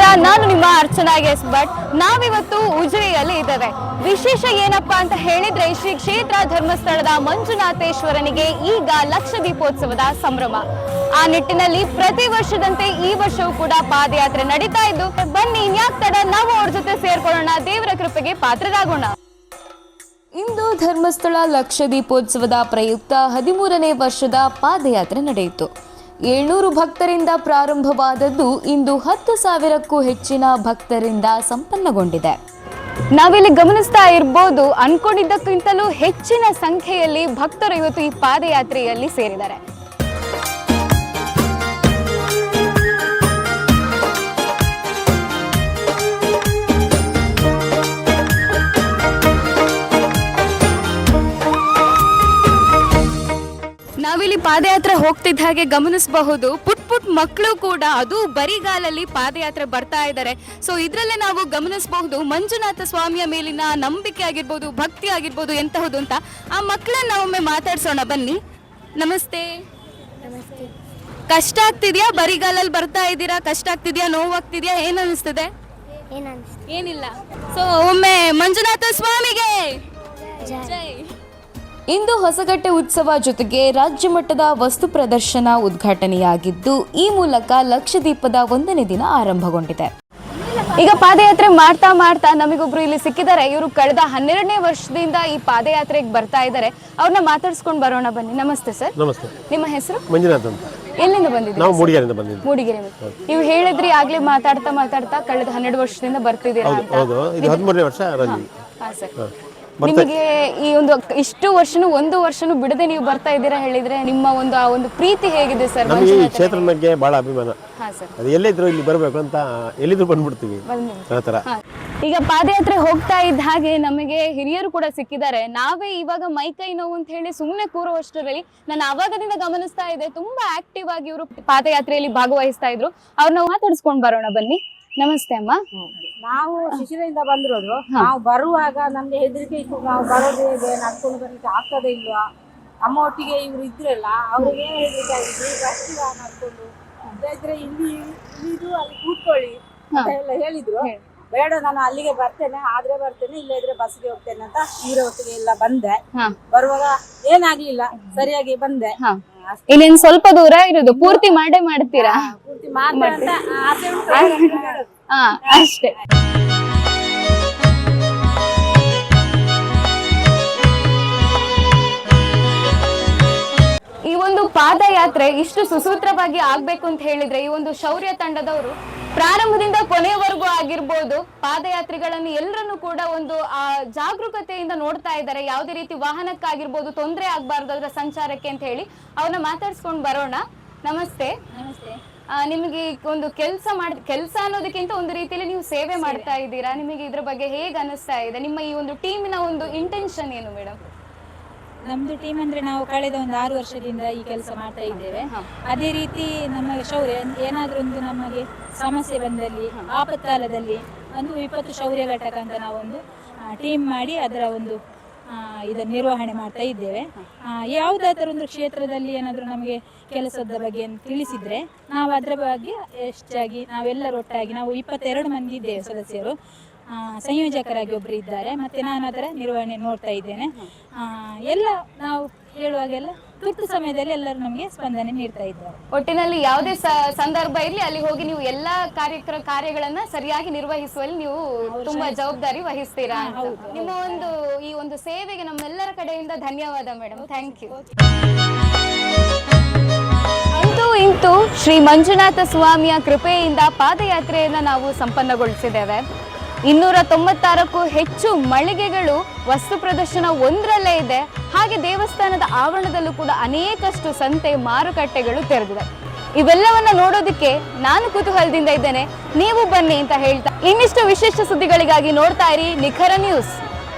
ನಾನು ನಿಮ್ಮ ಅರ್ಚನಾ ಎಸ್ ಭಟ್ ನಾವಿವತ್ತು ಉಜಿರೆಯಲ್ಲಿ ಇದ್ದೇವೆ. ವಿಶೇಷ ಏನಪ್ಪಾ ಅಂತ ಹೇಳಿದ್ರೆ ಶ್ರೀ ಕ್ಷೇತ್ರ ಧರ್ಮಸ್ಥಳದ ಮಂಜುನಾಥೇಶ್ವರನಿಗೆ ಈಗ ಲಕ್ಷ ದೀಪೋತ್ಸವದ ಸಂಭ್ರಮ. ಆ ನಿಟ್ಟಿನಲ್ಲಿ ಪ್ರತಿ ವರ್ಷದಂತೆ ಈ ವರ್ಷವೂ ಕೂಡ ಪಾದಯಾತ್ರೆ ನಡೀತಾ ಇದ್ದು, ಬನ್ನಿ ಇನ್ಯಾಕ್ ತಡ ನಾವು ಅವ್ರ ಜೊತೆ ಸೇರ್ಕೊಳ್ಳೋಣ. ದೇವರ ಕೃಪೆಗೆ ಪಾತ್ರರಾಗೋಣ. ಇಂದು ಧರ್ಮಸ್ಥಳ ಲಕ್ಷ ದೀಪೋತ್ಸವದ ಪ್ರಯುಕ್ತ ಹದಿಮೂರನೇ ವರ್ಷದ ಪಾದಯಾತ್ರೆ ನಡೆಯಿತು. ಏಳ್ನೂರು ಭಕ್ತರಿಂದ ಪ್ರಾರಂಭವಾದದ್ದು ಇಂದು ಹತ್ತು ಸಾವಿರಕ್ಕೂ ಹೆಚ್ಚಿನ ಭಕ್ತರಿಂದ ಸಂಪನ್ನಗೊಂಡಿದೆ. ನಾವಿಲ್ಲಿ ಗಮನಿಸ್ತಾ ಇರ್ಬೋದು, ಅನ್ಕೊಂಡಿದ್ದಕ್ಕಿಂತಲೂ ಹೆಚ್ಚಿನ ಸಂಖ್ಯೆಯಲ್ಲಿ ಭಕ್ತರು ಇವತ್ತು ಈ ಪಾದಯಾತ್ರೆಯಲ್ಲಿ ಸೇರಿದ್ದಾರೆ. ನಾವಿಲ್ಲಿ ಪಾದಯಾತ್ರೆ ಹೋಗ್ತಿದ್ದ ಹಾಗೆ ಗಮನಿಸಬಹುದು. ಪುಟ್ ಪುಟ್ ಮಕ್ಕಳು ಕೂಡ ಅದು ಬರಿಗಾಲಲ್ಲಿ ಪಾದಯಾತ್ರೆ ಬರ್ತಾ ಇದ್ದಾರೆ. ಸೊ ಇದ್ರಲ್ಲೇ ನಾವು ಗಮನಿಸಬಹುದು ಮಂಜುನಾಥ ಸ್ವಾಮಿಯ ಮೇಲಿನ ನಂಬಿಕೆ ಆಗಿರ್ಬೋದು ಭಕ್ತಿ ಆಗಿರ್ಬೋದು ಎಂತಹುದು ಅಂತ. ಆ ಮಕ್ಕಳನ್ನ ಒಮ್ಮೆ ಮಾತಾಡ್ಸೋಣ ಬನ್ನಿ. ನಮಸ್ತೆ. ಕಷ್ಟ ಆಗ್ತಿದ್ಯಾ? ಬರಿಗಾಲಲ್ಲಿ ಬರ್ತಾ ಇದ್ದೀರಾ? ಕಷ್ಟ ಆಗ್ತಿದ್ಯಾ? ನೋವಾಗ್ತಿದ್ಯಾ? ಏನ್ ಅನಿಸ್ತಿದೆ? ಏನಿಲ್ಲ. ಸೊ ಒಮ್ಮೆ ಮಂಜುನಾಥ ಸ್ವಾಮಿಗೆ. ಜೈ. ಇಂದು ಹೊಸಗಟ್ಟೆ ಉತ್ಸವ ಜೊತೆಗೆ ರಾಜ್ಯ ಮಟ್ಟದ ವಸ್ತು ಪ್ರದರ್ಶನ ಉದ್ಘಾಟನೆಯಾಗಿದ್ದು ಈ ಮೂಲಕ ಲಕ್ಷದೀಪದ ಒಂದನೇ ದಿನ ಆರಂಭಗೊಂಡಿದೆ. ಈಗ ಪಾದಯಾತ್ರೆ ಮಾಡ್ತಾ ಮಾಡ್ತಾ ನಮಗೊಬ್ರು ಇಲ್ಲಿ ಸಿಕ್ಕಿದ್ದಾರೆ. ಇವರು ಕಳೆದ ಹನ್ನೆರಡನೇ ವರ್ಷದಿಂದ ಈ ಪಾದಯಾತ್ರೆಗೆ ಬರ್ತಾ ಇದ್ದಾರೆ. ಅವ್ರನ್ನ ಮಾತಾಡ್ಸ್ಕೊಂಡು ಬರೋಣ ಬನ್ನಿ. ನಮಸ್ತೆ ಸರ್. ನಮಸ್ತೆ. ನಿಮ್ಮ ಹೆಸರು? ಮಂಜುನಾಥ್ ಅಂತ. ಎಲ್ಲಿಂದ ಬಂದಿದ್ದೀರಿ ನಾವು ಮೂಡಿಗೆರೆಯಿಂದ ಬಂದಿದ್ದೀವಿ. ಮೂಡಿಗೆರೆ ನೀವು ಹೇಳಿದ್ರಿ ಆಗ್ಲೇ ಮಾತಾಡ್ತಾ ಮಾತಾಡ್ತಾ ಕಳೆದ ಹನ್ನೆರಡು ವರ್ಷದಿಂದ ಬರ್ತಿದ್ದೀರಾ ಅಂತ. ಹೌದು. ಇದು ಹದಿಮೂರನೇ ವರ್ಷ ಸರ್. ನಿಮಗೆ ಈ ಒಂದು ಇಷ್ಟು ವರ್ಷನೂ ಒಂದು ವರ್ಷನೂ ಬಿಡದೆ ನೀವು ಬರ್ತಾ ಇದ್ದೀರಾ ಹೇಳಿದ್ರೆ ನಿಮ್ಮ ಒಂದು ಆ ಒಂದು ಪ್ರೀತಿ ಹೇಗಿದೆ ಸರ್ ನಮಗೆ ಈ ಕ್ಷೇತ್ರದ ಬಗ್ಗೆ ಬಹಳ ಅಭಿಮಾನ. ಅದು ಎಲ್ಲಿದ್ರು ಇಲ್ಲಿ ಬರಬೇಕು ಅಂತ ಎಲ್ಲಿದ್ರು ಬಂದ್ಬಿಡ್ತೀವಿ. ಆ ಥರ. ಈಗ ಪಾದಯಾತ್ರೆ ಹೋಗ್ತಾ ಇದ್ದ ಹಾಗೆ ನಮಗೆ ಹಿರಿಯರು ಕೂಡ ಸಿಕ್ಕಿದ್ದಾರೆ. ನಾವೇ ಇವಾಗ ಮೈ ಕೈ ನೋವು ಅಂತ ಹೇಳಿ ಸುಮ್ಮನೆ ಕೂರುವಷ್ಟರಲ್ಲಿ ನಾನು ಅವಾಗದಿಂದ ಗಮನಿಸ್ತಾ ಇದ್ದೆ. ತುಂಬಾ ಆಕ್ಟಿವ್ ಆಗಿ ಇವರು ಪಾದಯಾತ್ರೆಯಲ್ಲಿ ಭಾಗವಹಿಸ್ತಾ ಇದ್ರು. ಅವ್ರನ್ನ ಮಾತಾಡಿಸ್ಕೊಂಡ್ ಬರೋಣ ಬನ್ನಿ. ನಮಸ್ತೆ ಅಮ್ಮ. ನಾವು ಶಿಶಿರದಿಂದ ಬಂದಿರೋದು. ನಾವು ಬರುವಾಗ ನಮ್ಗೆ ಹೆದರಿಕೆ ಇತ್ತು ನಾವು ಬರೋದು ಹೇಗೆ ನಡ್ಕೊಂಡು ಬರ್ಲಿಕ್ಕೆ ಆಗ್ತದೆ ಇಲ್ವಾ? ನಮ್ಮ ಒಟ್ಟಿಗೆ ಇವ್ರು ಇದ್ರಲ್ಲ ಅವ್ರಿಗೆ ಹೆದರಿಕೆ ಬರ್ತೀರಾ ನಡ್ಕೊಂಡು ಇದ್ರೆ ಇಲ್ಲಿ ಇಲ್ಲಿದು ಅಲ್ಲಿ ಕೂತ್ಕೊಳ್ಳಿ ಅಂತ ಎಲ್ಲ ಹೇಳಿದ್ರು. ಬೇಡ ನಾನು ಅಲ್ಲಿಗೆ ಬರ್ತೇನೆ ಆದ್ರೆ ಬರ್ತೇನೆ ಇಲ್ಲ ಇದ್ರೆ ಬಸ್ಗೆ ಹೋಗ್ತೇನೆ ಅಂತ ಇವ್ರ ಒಟ್ಟಿಗೆ ಎಲ್ಲ ಬಂದೆ. ಬರುವಾಗ ಏನಾಗ್ಲಿಲ್ಲ ಸರಿಯಾಗಿ ಬಂದೆ. ಇಲ್ಲಿ ಸ್ವಲ್ಪ ದೂರ ಇರೋದು ಪೂರ್ತಿ ಮಾಡೇ ಮಾಡ್ತೀರಾ? ಹಾ ಅಷ್ಟೇ. ಈ ಒಂದು ಪಾದಯಾತ್ರೆ ಇಷ್ಟು ಸುಸೂತ್ರವಾಗಿ ಆಗ್ಬೇಕು ಅಂತ ಹೇಳಿದ್ರೆ ಈ ಒಂದು ಶೌರ್ಯ ತಂಡದವರು ಪ್ರಾರಂಭದಿಂದ ಕೊನೆಯವರೆಗೂ ಆಗಿರ್ಬೋದು ಪಾದಯಾತ್ರಿಗಳನ್ನು ಎಲ್ಲರನ್ನು ಕೂಡ ಒಂದು ಆ ಜಾಗರೂಕತೆಯಿಂದ ನೋಡ್ತಾ ಇದ್ದಾರೆ. ಯಾವುದೇ ರೀತಿ ವಾಹನಕ್ಕಾಗಿರ್ಬೋದು ತೊಂದರೆ ಆಗ್ಬಾರ್ದು ಅದರ ಸಂಚಾರಕ್ಕೆ ಅಂತ ಹೇಳಿ ಅವ್ರನ್ನ ಮಾತಾಡ್ಸ್ಕೊಂಡು ಬರೋಣ. ನಮಸ್ತೆ. ನಮಸ್ತೆ. ನಿಮಗೆ ಒಂದು ಕೆಲಸ ಮಾಡ್ ಕೆಲಸ ಅನ್ನೋದಕ್ಕಿಂತ ಒಂದು ರೀತಿಯಲ್ಲಿ ನೀವು ಸೇವೆ ಮಾಡ್ತಾ ಇದ್ದೀರಾ? ನಿಮಗೆ ಇದ್ರ ಬಗ್ಗೆ ಹೇಗೆ ಅನಿಸ್ತಾ ಇದೆ? ನಿಮ್ಮ ಈ ಒಂದು ಟೀಮಿನ ಒಂದು ಇಂಟೆನ್ಷನ್ ಏನು ಮೇಡಮ್ ನಮ್ದು ಟೀಮ್ ಅಂದ್ರೆ ನಾವು ಕಳೆದ ಒಂದು ಆರು ವರ್ಷದಿಂದ ಈ ಕೆಲಸ ಮಾಡ್ತಾ ಇದ್ದೇವೆ. ಅದೇ ರೀತಿ ನಮ್ಮ ಶೌರ್ಯ ಏನಾದ್ರೂ ಒಂದು ನಮಗೆ ಸಮಸ್ಯೆ ಬಂದಲ್ಲಿ ಆಪತ್ಕಾಲದಲ್ಲಿ ಒಂದು ವಿಪತ್ತು ಶೌರ್ಯ ಘಟಕ ಅಂತ ನಾವೊಂದು ಟೀಮ್ ಮಾಡಿ ಅದರ ಒಂದು ಇದನ್ನು ನಿರ್ವಹಣೆ ಮಾಡ್ತಾ ಇದ್ದೇವೆ. ಯಾವುದಾದರೂ ಒಂದು ಕ್ಷೇತ್ರದಲ್ಲಿ ಏನಾದರೂ ನಮಗೆ ಕೆಲಸದ ಬಗ್ಗೆ ತಿಳಿಸಿದ್ರೆ ನಾವು ಅದರ ಬಗ್ಗೆ ಹೆಚ್ಚಾಗಿ ನಾವೆಲ್ಲರೂ ಒಟ್ಟಾಗಿ ನಾವು ಇಪ್ಪತ್ತೆರಡು ಮಂದಿ ಇದ್ದೇವೆ ಸದಸ್ಯರು. ಸಂಯೋಜಕರಾಗಿ ಒಬ್ಬರು ಇದ್ದಾರೆ. ಮತ್ತೆ ನಾನು ಅದರ ನಿರ್ವಹಣೆ ನೋಡ್ತಾ ಇದ್ದೇನೆ. ಆ, ಎಲ್ಲ ನಾವು ಹೇಳುವಾಗೆಲ್ಲ ತುರ್ತು ಸಮಯದಲ್ಲಿ ಎಲ್ಲರೂ ನಮಗೆ ಸ್ಪಂದನೆ ನೀಡ್ತಾ ಇದ್ದಾರೆ. ಒಟ್ಟಿನಲ್ಲಿ ಯಾವುದೇ ಸ- ಸಂದರ್ಭ ಇರಲಿ ಅಲ್ಲಿ ಹೋಗಿ ನೀವು ಎಲ್ಲಾ ಕಾರ್ಯಕ್ರ ಕಾರ್ಯಗಳನ್ನ ಸರಿಯಾಗಿ ನಿರ್ವಹಿಸುವಲ್ಲಿ ನೀವು ತುಂಬಾ ಜವಾಬ್ದಾರಿ ವಹಿಸ್ತೀರಾ. ನಿಮ್ಮ ಒಂದು ಈ ಒಂದು ಸೇವೆಗೆ ನಮ್ಮೆಲ್ಲರ ಕಡೆಯಿಂದ ಧನ್ಯವಾದ ಮೇಡಮ್ ಥ್ಯಾಂಕ್ ಯು ಅಂತೂ ಇಂತೂ ಶ್ರೀ ಮಂಜುನಾಥ ಸ್ವಾಮಿಯ ಕೃಪೆಯಿಂದ ಪಾದಯಾತ್ರೆಯನ್ನ ನಾವು ಸಂಪನ್ನಗೊಳಿಸಿದ್ದೇವೆ. ಇನ್ನೂರ ತೊಂಬತ್ತಾರಕ್ಕೂ ಹೆಚ್ಚು ಮಳಿಗೆಗಳು ವಸ್ತು ಪ್ರದರ್ಶನ ಒಂದರಲ್ಲೇ ಇದೆ. ಹಾಗೆ ದೇವಸ್ಥಾನದ ಆವರಣದಲ್ಲೂ ಕೂಡ ಅನೇಕಷ್ಟು ಸಂತೆ, ಮಾರುಕಟ್ಟೆಗಳು ತೆರೆದಿದೆ. ಇವೆಲ್ಲವನ್ನ ನೋಡೋದಕ್ಕೆ ನಾನು ಕುತೂಹಲದಿಂದ ಇದ್ದೇನೆ. ನೀವು ಬನ್ನಿ ಅಂತ ಹೇಳ್ತಾ ಇನ್ನಿಷ್ಟು ವಿಶೇಷ ಸುದ್ದಿಗಳಿಗಾಗಿ ನೋಡ್ತಾ ಇರಿ ನಿಖರ ನ್ಯೂಸ್.